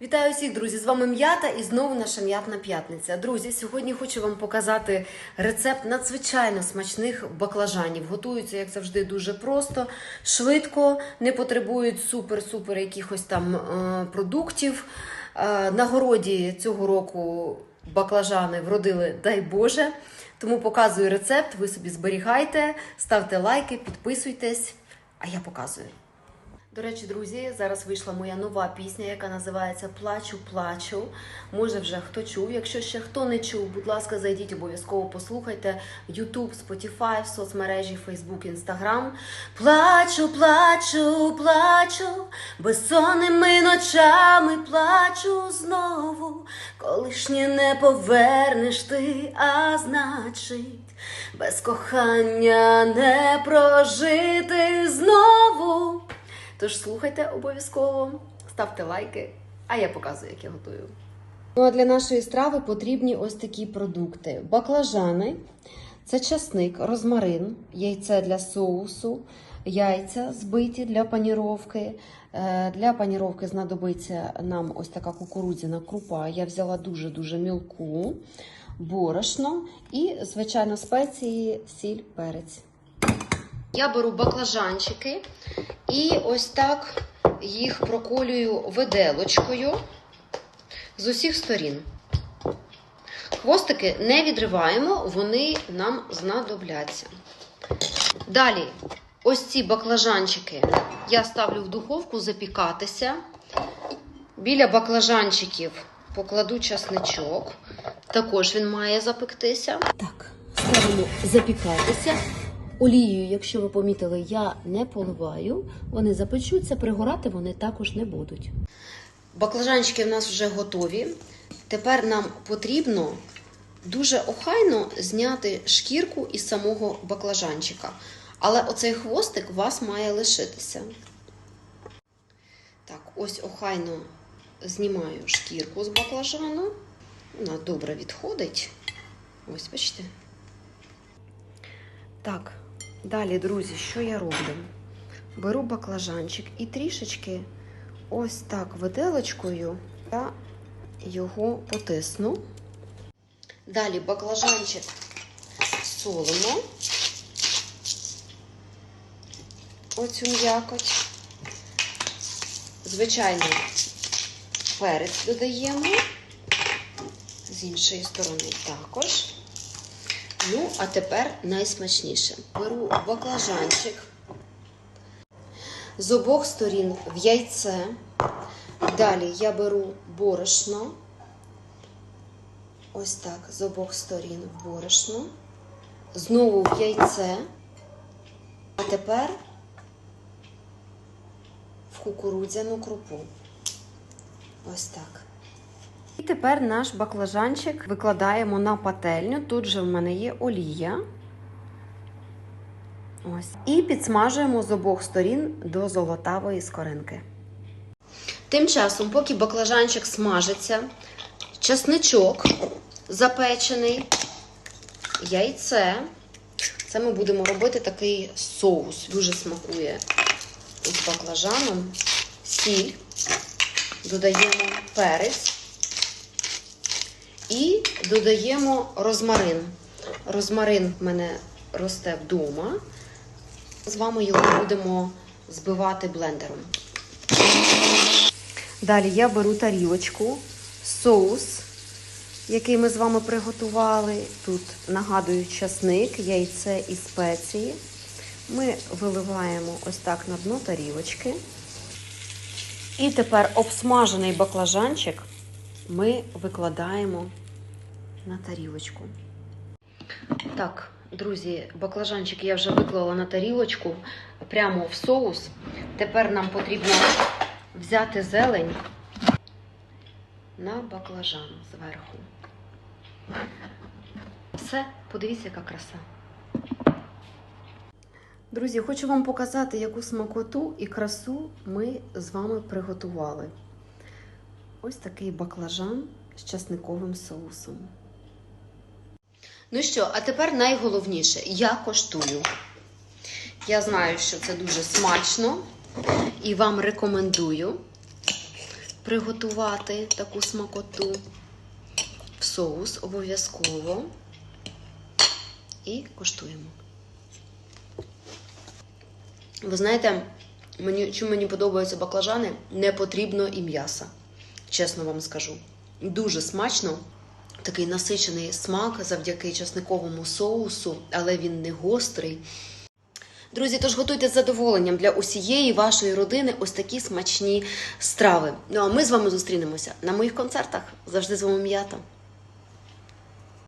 Вітаю всіх, друзі! З вами м'ята і знову наша м'ятна п'ятниця. Друзі, сьогодні хочу вам показати рецепт надзвичайно смачних баклажанів. Готуються, як завжди, дуже просто, швидко, не потребують супер-супер якихось там е, продуктів. Е, на городі цього року баклажани вродили, дай Боже. Тому показую рецепт, ви собі зберігайте, ставте лайки, підписуйтесь, а я показую. До речі, друзі, зараз вийшла моя нова пісня, яка називається Плачу, плачу. Може, вже хто чув. Якщо ще хто не чув, будь ласка, зайдіть обов'язково послухайте YouTube, Spotify, соцмережі Facebook, Instagram. Плачу, плачу, плачу, безсонними ночами плачу знову. Колишнє не повернеш ти, а значить, без кохання не прожити знову. Тож слухайте обов'язково, ставте лайки, а я показую, як я готую. Ну а для нашої страви потрібні ось такі продукти: баклажани, це часник, розмарин, яйце для соусу, яйця збиті для паніровки. Е, Для паніровки знадобиться нам ось така кукурудзяна крупа. Я взяла дуже-дуже мілку, борошно і, звичайно, спеції, сіль, перець. Я беру баклажанчики і ось так їх проколюю виделочкою з усіх сторін. Хвостики не відриваємо, вони нам знадобляться. Далі, ось ці баклажанчики я ставлю в духовку запікатися. Біля баклажанчиків покладу часничок. Також він має запектися. Так, ставимо запікатися. Олією, якщо ви помітили, я не поливаю. Вони запечуться, пригорати вони також не будуть. Баклажанчики в нас вже готові. Тепер нам потрібно дуже охайно зняти шкірку із самого баклажанчика. Але оцей хвостик у вас має лишитися. Так, ось охайно знімаю шкірку з баклажану. Вона добре відходить. Ось, бачите. Так, далі, друзі, що я роблю? Беру баклажанчик і трішечки ось так виделочкою я його потисну. Далі баклажанчик солимо. Оцю м'якоть. Звичайно, перець додаємо. З іншої сторони також. Ну, а тепер найсмачніше. Беру баклажанчик з обох сторін в яйце. Далі я беру борошно. Ось так, з обох сторін в борошно. Знову в яйце. А тепер в кукурудзяну крупу. Ось так. І тепер наш баклажанчик викладаємо на пательню. Тут же в мене є олія. Ось. І підсмажуємо з обох сторін до золотавої скоринки. Тим часом, поки баклажанчик смажиться, часничок запечений, яйце. Це ми будемо робити такий соус. Дуже смакує із баклажаном, сіль, додаємо перець. І додаємо розмарин. Розмарин в мене росте вдома. З вами його будемо збивати блендером. Далі я беру тарілочку, соус, який ми з вами приготували. Тут нагадую часник, яйце і спеції. Ми виливаємо ось так на дно тарілочки. І тепер обсмажений баклажанчик ми викладаємо на тарілочку. Так, друзі, баклажанчик я вже виклала на тарілочку прямо в соус. Тепер нам потрібно взяти зелень на баклажан зверху. Все, подивіться, яка краса. Друзі, хочу вам показати, яку смакоту і красу ми з вами приготували. Ось такий баклажан з часниковим соусом. Ну що, а тепер найголовніше я коштую. Я знаю, що це дуже смачно і вам рекомендую. приготувати таку смакоту. В соус обов'язково. І коштуємо. Ви знаєте, мені, чому мені подобаються баклажани, не потрібно і м'яса. Чесно вам скажу. Дуже смачно. Такий насичений смак завдяки часниковому соусу, але він не гострий. Друзі, тож готуйте з задоволенням для усієї вашої родини ось такі смачні страви. Ну а ми з вами зустрінемося на моїх концертах. Завжди з вами м'ята.